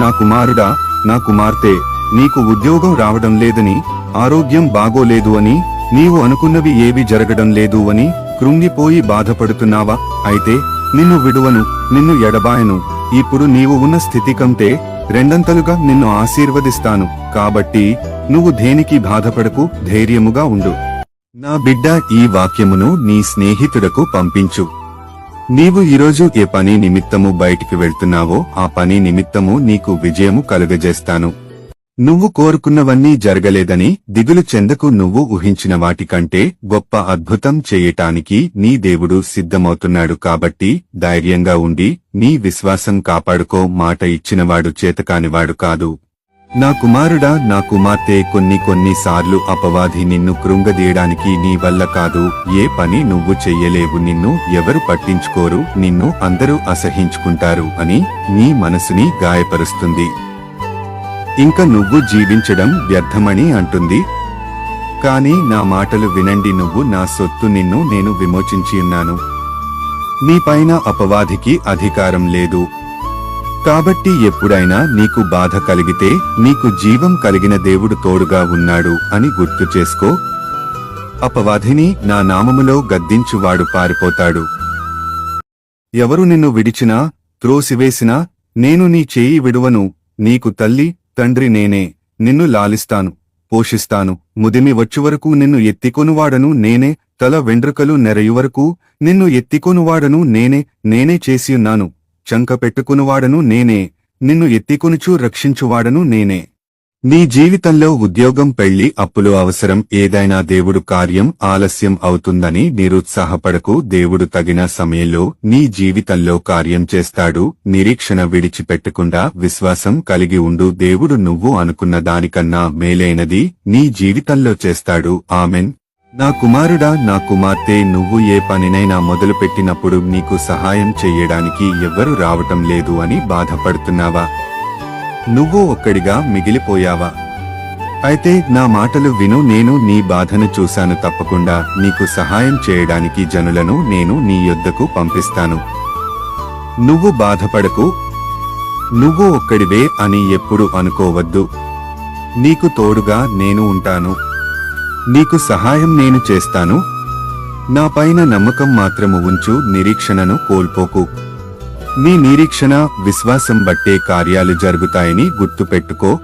నా కుమారుడా నా కుమార్తె నీకు ఉద్యోగం రావడం లేదని ఆరోగ్యం బాగోలేదు అని నీవు అనుకున్నవి ఏవి జరగడం లేదు అని కృంగిపోయి బాధపడుతున్నావా? అయితే నిన్ను విడువను నిన్ను ఎడబాయను. ఇప్పుడు నీవు ఉన్న స్థితి కంటే రెండంతలుగా నిన్ను ఆశీర్వదిస్తాను. కాబట్టి నువ్వు దేనికి బాధపడకు ధైర్యముగా ఉండు. నా బిడ్డ ఈ వాక్యమును నీ స్నేహితుడకు పంపించు. నీవు ఈరోజు ఏ పని నిమిత్తము బయటికి వెళ్తున్నావో ఆ పని నిమిత్తము నీకు విజయము కలుగజేస్తాను. నువ్వు కోరుకున్నవన్నీ జరగలేదని దిగులు చెందకు నువ్వు ఊహించిన వాటికంటే గొప్ప అద్భుతం చేయటానికి నీ దేవుడు సిద్ధమవుతున్నాడు కాబట్టి ధైర్యంగా ఉండి నీ విశ్వాసం కాపాడుకో మాట ఇచ్చినవాడు చేతకానివాడు కాదు. నా కుమారుడా నా కుమార్తె కొన్ని కొన్ని సార్లు అపవాది నిన్ను కృంగదీయడానికి నీ వల్ల కాదు. ఏ పని నువ్వు చెయ్యలేవు. నిన్ను ఎవరు పట్టించుకోరు. నిన్ను అందరూ అసహించుకుంటారు అని నీ మనసుని గాయపరుస్తుంది. ఇంక నువ్వు జీవించడం వ్యర్థమని అంటుంది. కాని నా మాటలు వినండి. నువ్వు నా సొత్తు నిన్ను నేను విమోచించి ఉన్నాను. నీపైన అపవాదికి అధికారం లేదు. కాబట్టి ఎప్పుడైనా నీకు బాధ కలిగితే నీకు జీవం కలిగిన దేవుడు తోడుగా ఉన్నాడు అని గుర్తు చేసుకో. అపవాధిని నా నామములో గద్దించువాడు పారిపోతాడు. ఎవరు నిన్ను విడిచినా త్రోసివేసినా నేను నీ చేయి విడువను నీకు తల్లి తండ్రి నేనే నిన్ను లాలిస్తాను పోషిస్తాను ముదిమి వచ్చువరకు నిన్ను ఎత్తికొనువాడను నేనే తల వెండ్రుకలు నెరయువరకు నిన్ను ఎత్తికొనువాడను నేనే నేనే చేసియున్నాను చంక పెట్టుకునివాడను నేనే నిన్ను ఎత్తికొనుచూ రక్షించువాడను నేనే. నీ జీవితంలో ఉద్యోగం పెళ్ళి అప్పులు అవసరం ఏదైనా దేవుడు కార్యం ఆలస్యం అవుతుందని నిరుత్సాహపడకు దేవుడు తగిన సమయంలో నీ జీవితంలో కార్యం చేస్తాడు నిరీక్షణ విడిచిపెట్టకుండా విశ్వాసం కలిగి ఉండు దేవుడు నువ్వు అనుకున్న దానికన్నా మేలైనది నీ జీవితంలో చేస్తాడు ఆమెన్. నా కుమారుడా నా కుమార్తె నువ్వు ఏ పనినైనా మొదలుపెట్టినప్పుడు నీకు సహాయం చెయ్యడానికి ఎవ్వరు రావటం లేదు అని బాధపడుతున్నావా? నువ్వు ఒక్కడిగా మిగిలిపోయావా? అయితే నా మాటలు విను నేను నీ బాధను చూశాను. తప్పకుండా నీకు సహాయం చేయడానికి జనులను నేను నీ యొద్దకు పంపిస్తాను. నువ్వు బాధపడకు. నువ్వు ఒక్కడివే అని ఎప్పుడు అనుకోవద్దు. నీకు తోడుగా నేను ఉంటాను. నీకు సహాయం నేను చేస్తాను. నా పైన నమ్మకం మాత్రము ఉంచు నిరీక్షణను కోల్పోకు. నీ నిరీక్షణ విశ్వాసం బట్టే కార్యాలు జరుగుతాయని గుర్తుపెట్టుకో.